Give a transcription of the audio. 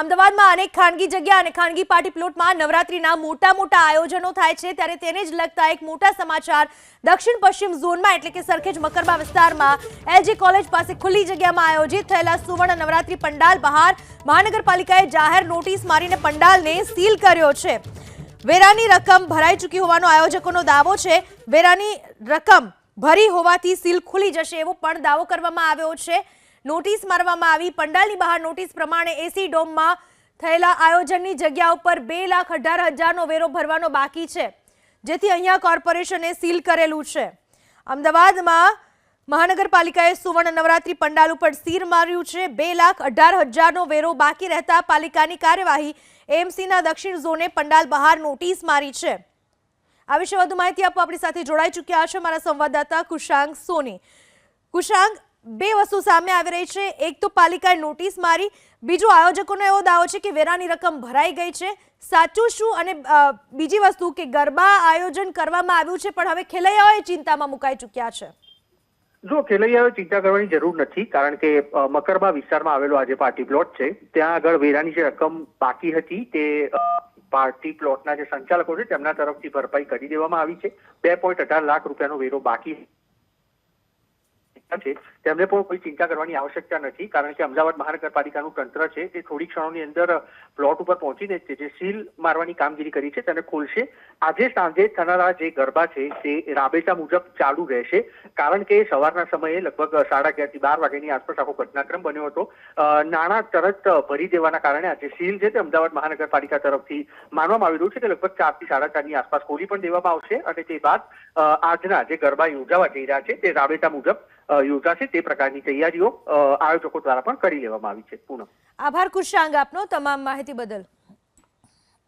અમદાવાદમાં અનેક ખાનગી જગ્યા અને ખાનગી પાર્ટી પ્લોટમાં નવરાત્રીના મોટા મોટા આયોજનો થાય છે, ત્યારે તેને જ લગતા એક મોટા સમાચાર દક્ષિણ પશ્ચિમ ઝોનમાં એટલે કે સરખેજ મકરબા વિસ્તારમાં એલજી કોલેજ પાસે ખુલ્લી જગ્યામાં આયોજિત થયેલા સુવર્ણ નવરાત્રી પંડાલ બહાર મહાનગરપાલિકાએ જાહેર નોટિસ મારીને પંડાલને સીલ કર્યો છે. વેરાની રકમ ભરાઈ ચૂકી હોવાનો આયોજકોનો દાવો છે. વેરાની રકમ ભરી હોવાથી સીલ ખુલી જશે એવો પણ દાવો કરવામાં આવ્યો છે. નોટિસ મારવામાં આવી. પંડાલની બહાર નોટિસ પ્રમાણે એસી ડોમમાં થયેલા આયોજનની જગ્યા ઉપર બે લાખ અઢાર હજારનો વેરો ભરવાનો બાકી છે, જેથી અહીંયા કોર્પોરેશને સીલ કરેલું છે. અમદાવાદમાં મહાનગરપાલિકાએ સુવર્ણ નવરાત્રી પંડાલ ઉપર સીર માર્યું છે. બે લાખ અઢાર હજારનો વેરો બાકી રહેતા પાલિકાની કાર્યવાહી એમસીના દક્ષિણ ઝોને પંડાલ બહાર નોટિસ મારી છે. આ વિશે વધુ માહિતી આપવા આપણી સાથે જોડાઈ ચૂક્યા છે મારા સંવાદદાતા કુશાંક સોની. કુશાંક બે વસ્તુ સામે આવી રહી છે. એક તો પાલિકાએ નોટિસ મારી. બીજું આયોજકોનો એવો દાવો છે કે વેરાની રકમ ભરાઈ ગઈ છે. સાચું શું? અને બીજી વસ્તુ કે ગરબા આયોજન કરવામાં આવ્યું છે, પણ હવે ખેલૈયાઓએ ચિંતામાં મુકાઈ ચૂક્યા છે. જો ખેલૈયાઓએ ચિંતા કરવાની જરૂર નથી, કારણ કે મકરબા વિસ્તારમાં આવેલો આ જે પાર્ટી પ્લોટ છે. ત્યાં આગળ વેરાની જે રકમ બાકી હતી, તે પાર્ટી પ્લોટના જે સંચાલકો છે, તેમના તરફથી ભરપાઈ કરી દેવામાં આવી છે. બે પોઈન્ટ અઢાર લાખ રૂપિયાનો વેરો બાકી છે. તેમને પણ કોઈ ચિંતા કરવાની આવશ્યકતા નથી, કારણ કે અમદાવાદ મહાનગરપાલિકાનું તંત્ર છે તે થોડી ક્ષણોની અંદર પ્લોટ ઉપર પહોંચીને જે સીલ મારવાની કામગીરી કરી છે તેને ખોલશે. આજે સાંજે થનારા જે ગરબા છે તે રાબેતા મુજબ ચાલુ રહેશે, કારણ કે સવારના સમયે લગભગ સાડા અગિયારથી બાર વાગ્યાની આસપાસ આખો ઘટનાક્રમ બન્યો હતો. નાણાં તરત ભરી દેવાના કારણે આજે સીલ છે તે અમદાવાદ મહાનગરપાલિકા તરફથી માનવામાં આવી રહ્યું છે કે લગભગ ચારથી સાડા ચારની આસપાસ ખોલી પણ દેવામાં આવશે અને તે બાદ આજના જે ગરબા યોજાવા જઈ રહ્યા છે તે રાબેતા મુજબ યોજાશે તે પ્રકારની તૈયારીઓ આયોજકો દ્વારા પણ કરી લેવામાં આવી છે. પૂનમ. આભાર કુશાંગ આપનો તમામ માહિતી બદલ.